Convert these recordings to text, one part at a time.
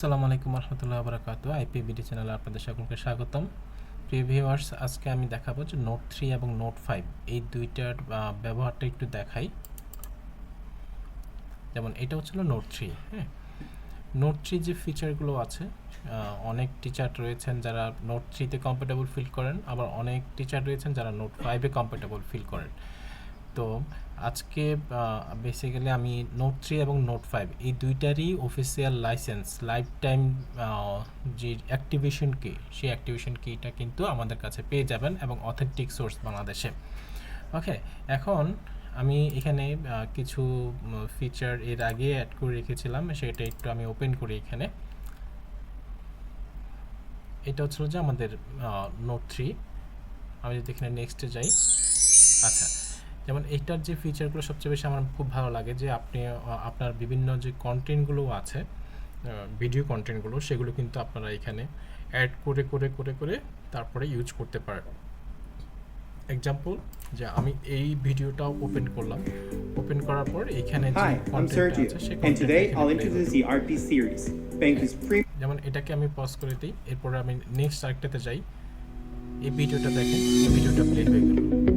আসসালামু আলাইকুম রহমতুল্লাহ বারাকাতু। আইপিবিডি চ্যানেলে আপনাদের সকলকে স্বাগতম। প্রিয় ভিউয়ার্স, আজকে আমি দেখাবো যে নোট থ্রি এবং নোট ফাইভ, এই দুইটার ব্যবহারটা একটু দেখাই। যেমন এটা হচ্ছিল নোট থ্রি হ্যাঁ? নোট থ্রি যে ফিচারগুলো আছে অনেক টিচার রয়েছেন যারা নোট থ্রিতে কমফোর্টেবল ফিল করেন, আবার অনেক টিচার রয়েছেন যারা নোট ফাইভে কমফোর্টেবল ফিল করেন। তো আজকে বেসিক্যালি আমি নোট থ্রি এবং নোট ফাইভ এই দুইটারই অফিসিয়াল লাইসেন্স লাইফ টাইম যে অ্যাক্টিভেশন কি সেই অ্যাক্টিভেশন কিটা কিন্তু আমাদের কাছে পেয়ে যাবেন এবং অথেন্টিক সোর্স বাংলাদেশে। ওকে এখন আমি এখানে কিছু ফিচার এর আগে অ্যাড করে রেখেছিলাম, সেটা একটু আমি ওপেন করি এখানে। এটা হচ্ছিল যে আমাদের নোট থ্রি আমি যদি এখানে নেক্সটে যাই আচ্ছা। যেমন এইটার যে ফিচারগুলো সবচেয়ে বেশি আমার খুব ভালো লাগে যে আপনি আপনার বিভিন্ন যে কন্টেন্টগুলো আছে ভিডিও কন্টেন্টগুলো সেগুলো কিন্তু আপনারা এখানে অ্যাড করে করে করে করে তারপরে ইউজ করতে পারেন। এক্সাম্পল যে আমি এই ভিডিওটাও ওপেন করলাম। ওপেন করার পর এখানে যে আছে. যেমন এটাকে আমি পজ করে দিই এরপরে আমি নেক্সট আরেকটাতে যাই। এই ভিডিওটা দেখেন এই ভিডিওটা প্লে হয়ে গেল।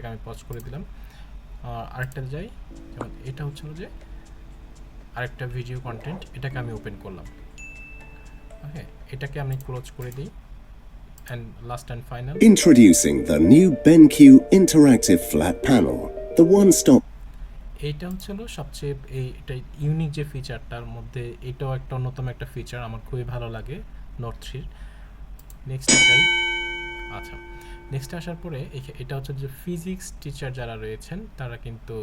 এটাকে আমি পজ করে দিলাম। আর আরেকটাতে যাই যেমন এটা হচ্ছে যে আরেকটা ভিডিও কন্টেন্ট এটাকে আমি ওপেন করলাম। ওকে এটাকে আমি ক্লোজ করে দিই। And last and final Introducing the new BenQ Interactive Flat Panel, the one-stop এইটা হচ্ছিল সবচেয়ে এই এটা ইউনিক যে ফিচারটার মধ্যে এটাও একটা অন্যতম একটা ফিচার আমার খুবই ভালো লাগে নোট থ্রির নেক্সট যাই। আচ্ছা। নেক্সট আসার পরে এটা হচ্ছে যে ফিজিক্স টিচার যারা রয়েছেন, তারা কিন্তু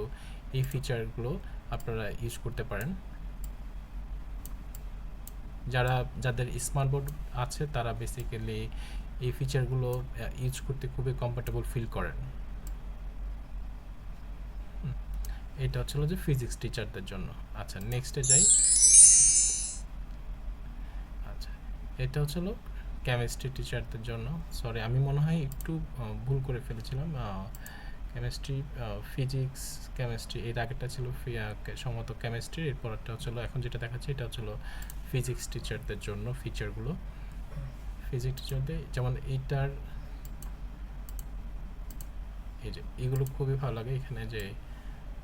এই ফিচারগুলো আপনারা ইউজ করতে পারেন। যারা, যাদের স্মার্ট বোর্ড আছে, তারা বেসিক্যালি এই ফিচারগুলো ইউজ করতে খুবই কমফোর্টেবল ফিল করেন। এটা হচ্ছিল যে ফিজিক্স টিচারদের জন্য। আচ্ছা নেক্সটে যাই। আচ্ছা এটা হচ্ছিল কেমিস্ট্রি টিচারদের জন্য। সরি আমি মনে হয় একটু ভুল করে ফেলেছিলাম। কেমিস্ট্রি ফিজিক্স কেমিস্ট্রি এর আগেরটা ছিল সম্ভবত কেমিস্ট্রি এরপর একটা হচ্ছিল, এখন যেটা দেখাচ্ছে এটা হচ্ছিল ফিজিক্স টিচারদের জন্য ফিচারগুলো ফিজিক্স টিচারদের যেমন এইটার, এই যে, এগুলো খুবই ভালো লাগে। এখানে যে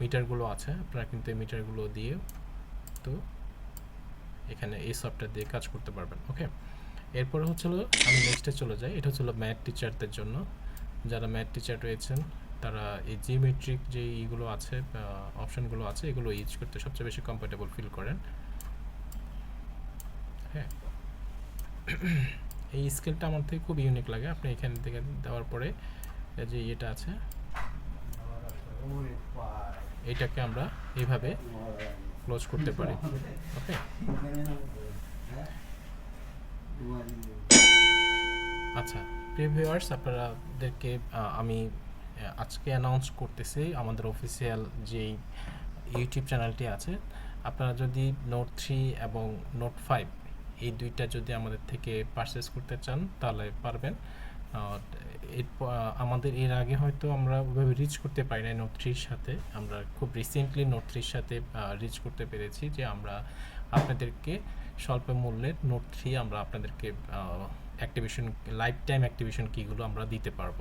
মিটারগুলো আছে, আপনারা কিন্তু এই মিটারগুলো দিয়ে তো এখানে এই সফটওয়্যার দিয়ে কাজ করতে পারবেন ওকে এরপরে হচ্ছিল আমি নেক্সটে চলে যাই। এটা হচ্ছিল ম্যাথ টিচারদের জন্য। যারা ম্যাথ টিচার রয়েছেন, তারা এই জিওমেট্রিক যে ইগুলো আছে অপশনগুলো আছে, এগুলো ইউজ করতে সবচেয়ে বেশি কমফোর্টেবল ফিল করেন। হ্যাঁ। এই স্কেলটা আমার থেকে খুব ইউনিক লাগে। আপনি এখান থেকে দেওয়ার পরে যে ইয়েটা আছে, এটাকে আমরা এইভাবে ক্লোজ করতে পারি। ওকে আচ্ছা প্রিভিউয়ার্স আপনাদেরকে আহ, আমি আজকে অ্যানাউন্স করতেছি আমাদের অফিসিয়াল যেই ইউটিউব চ্যানেলটি আছে। আপনারা যদি নোট থ্রি এবং নোট ফাইভ এই দুইটা যদি আমাদের থেকে পারচেস করতে চান তাহলে পারবেন। আমাদের এর আগে হয়তো আমরা ওইভাবে রিচ করতে পারি না নোট থ্রির সাথে। আমরা খুব রিসেন্টলি নোট থ্রির সাথে রিচ করতে পেরেছি যে আমরা আপনাদেরকে স্বল্প মূল্যের নোট থ্রি আমরা আপনাদেরকে অ্যাক্টিভেশন লাইফ টাইম অ্যাক্টিভেশন কীগুলো আমরা দিতে পারব।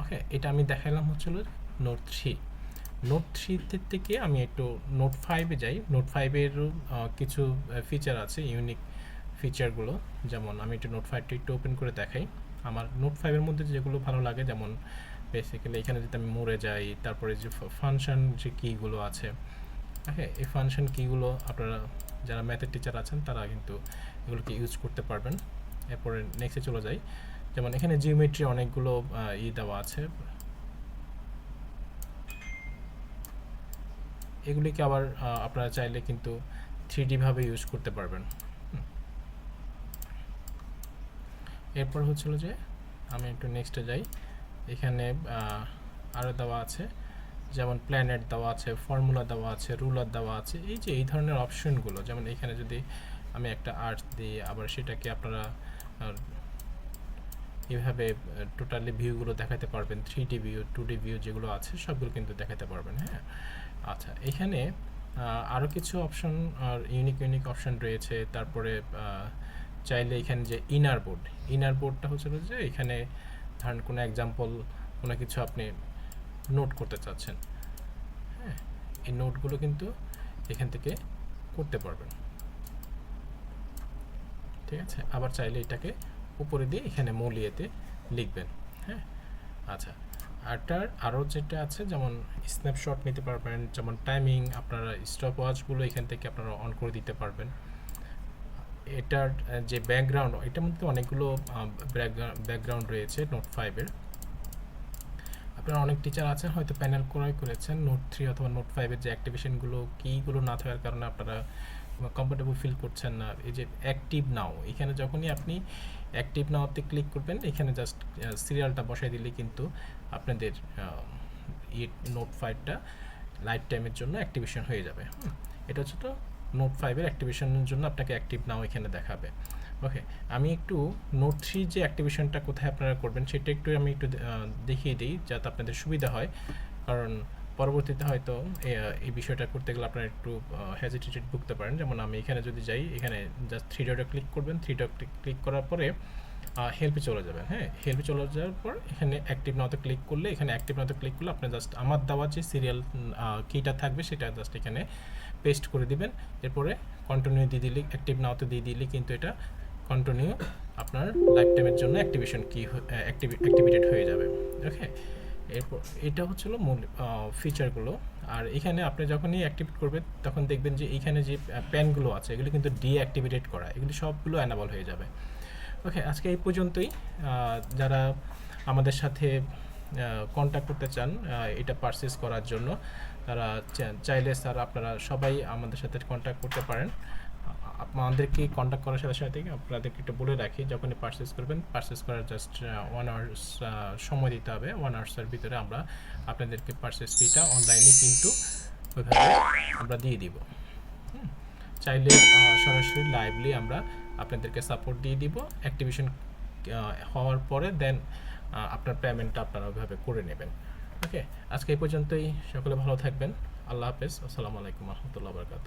ওকে এটা আমি দেখালাম হচ্ছিল নোট থ্রি নোট থ্রিতে থেকে আমি একটু নোট ফাইভে যাই। নোট ফাইভেরও কিছু ফিচার আছে ইউনিক ফিচারগুলো যেমন আমি একটু নোট ফাইভটা একটু ওপেন করে দেখাই। আমার নোট ফাইভের মধ্যে যেগুলো ভালো লাগে, যেমন বেসিক্যালি এখানে যদি আমি মরে যাই, তারপরে যে ফাংশন যে কীগুলো আছে। ওকে এই ফাংশন কীগুলো আপনারা যারা ম্যাথের টিচার আছেন, তারা কিন্তু এগুলোকে ইউজ করতে পারবেন। এরপরে নেক্সটে চলে যাই। যেমন এখানে জিওমেট্রি অনেকগুলো ই দেওয়া আছে। এগুলিকে আবার আপনারা চাইলে কিন্তু থ্রি ভাবে ইউজ করতে পারবেন। এরপর হচ্ছিল যে, আমি একটু নেক্সটে যাই। এখানে আরও দেওয়া আছে। যেমন প্ল্যানেট দেওয়া আছে ফর্মুলা দেওয়া আছে রুলার দেওয়া আছে, এই যে এই ধরনের অপশনগুলো যেমন এখানে যদি আমি একটা আর্ট দিই, আবার সেটাকে আপনারা এভাবে টোটালি ভিউগুলো দেখাতে পারবেন three D view two D view যেগুলো আছে, সবগুলো কিন্তু দেখাতে পারবেন হ্যাঁ? আচ্ছা এখানে আরও কিছু অপশন আর ইউনিক ইউনিক অপশন রয়েছে, তারপরে চাইলে এখানে যে ইনার বোর্ড ইনার বোর্ডটা হচ্ছে যে এখানে, ধরেন কোনো এক্সাম্পল কোনো কিছু আপনি নোট করতে চাচ্ছেন হ্যাঁ এই নোটগুলো কিন্তু এখান থেকে করতে পারবেন। ঠিক আছে? আবার চাইলে এটাকে উপরে দিয়ে এখানে মূলিয়েতে লিখবেন হ্যাঁ? আচ্ছা আরটার আরও যেটা আছে, যেমন স্ন্যাপশট নিতে পারবেন, যেমন টাইমিং আপনারা স্টপ ওয়াচগুলো এখান থেকে আপনারা অন করে দিতে পারবেন। এটার যে ব্যাকগ্রাউন্ড এটার মধ্যে অনেকগুলো ব্যাকগ্রাউন্ড রয়েছে নোট ফাইভের আপনারা অনেক টিচার আছেন, হয়তো প্যানেল ক্রয় করেছেন নোট থ্রি অথবা নোট ফাইভের যে অ্যাক্টিভেশনগুলো কীগুলো না থাকার কারণে আপনারা কমফোর্টেবল ফিল করছেন না। এই যে অ্যাক্টিভ নাও এখানে যখনই আপনি অ্যাক্টিভ নাওতে ক্লিক করবেন, এখানে জাস্ট সিরিয়ালটা বসাই দিলে কিন্তু আপনাদের নোট ফাইভটা লাইফ টাইমের জন্য অ্যাক্টিভেশন হয়ে যাবে। এটা হচ্ছে তো নোট ফাইভের অ্যাক্টিভেশনের জন্য আপনাকে অ্যাক্টিভ নাও এখানে দেখাবে। ওকে আমি একটু নোট থ্রি যে অ্যাক্টিভেশনটা কোথায় আপনারা করবেন, সেটা একটু আমি একটু দেখিয়ে দিই, যাতে আপনাদের সুবিধা হয়। কারণ পরবর্তীতে হয়তো এই বিষয়টা করতে গেলে আপনারা একটু হ্যাজিটেটেড ভুগতে পারেন। যেমন আমি এখানে যদি যাই, এখানে জাস্ট থ্রি ডটে ক্লিক করবেন। থ্রি ডট ক্লিক করার পরে হেল্পে চলে যাবেন হ্যাঁ? হেল্পে চলে যাওয়ার পর, এখানে অ্যাক্টিভ নাওতে ক্লিক করলে, এখানে অ্যাক্টিভ নাওতে ক্লিক করলে আপনি জাস্ট আমার দেওয়া যে সিরিয়াল কিটা থাকবে, সেটা জাস্ট এখানে পেস্ট করে দিবেন। এরপরে কন্টিনিউ দিয়ে দিলে অ্যাক্টিভ নাওতে দিয়ে দিলে কিন্তু এটা কন্টিনিউ আপনার লাইফ টাইমের জন্য অ্যাক্টিভেশন কি অ্যাক্টিভেটেড হয়ে যাবে ওকে এরপর এটা হচ্ছিল মূল ফিচারগুলো আর এখানে আপনি যখনই অ্যাক্টিভেট করবেন, তখন দেখবেন যে এখানে যে প্যানগুলো আছে, এগুলো কিন্তু ডিঅ্যাক্টিভেটেড করা, এগুলি সবগুলো অ্যানাবল হয়ে যাবে। ওকে আজকে এই পর্যন্তই। যারা আমাদের সাথে কন্ট্যাক্ট করতে চান এটা পারচেস করার জন্য, তারা চাইলে স্যার আপনারা সবাই আমাদের সাথে কন্ট্যাক্ট করতে পারেন। আমাদেরকে কন্ট্যাক্ট করার সাথে সাথে আপনাদেরকে একটু বলে রাখি যখনই পারচেস করবেন পারচেস করার জাস্ট ওয়ান আওয়ার্স সময় দিতে হবে। ওয়ান আওয়ার্সের ভিতরে আমরা আপনাদেরকে পারচেস ফিটা অনলাইনে কিন্তু ওইভাবে আমরা দিয়ে দিব। চাইলে সরাসরি লাইভলি আমরা আপনাদেরকে সাপোর্ট দিয়ে দিব। অ্যাক্টিভেশন হওয়ার পরে দেন আপনার পেমেন্টটা আপনারা ওইভাবে করে নেবেন। ওকে আজকে এই পর্যন্তই। সকলে ভালো থাকবেন। আল্লাহ হাফেজ। আসসালামু আলাইকুম রহমতুল্লাহ বরকাত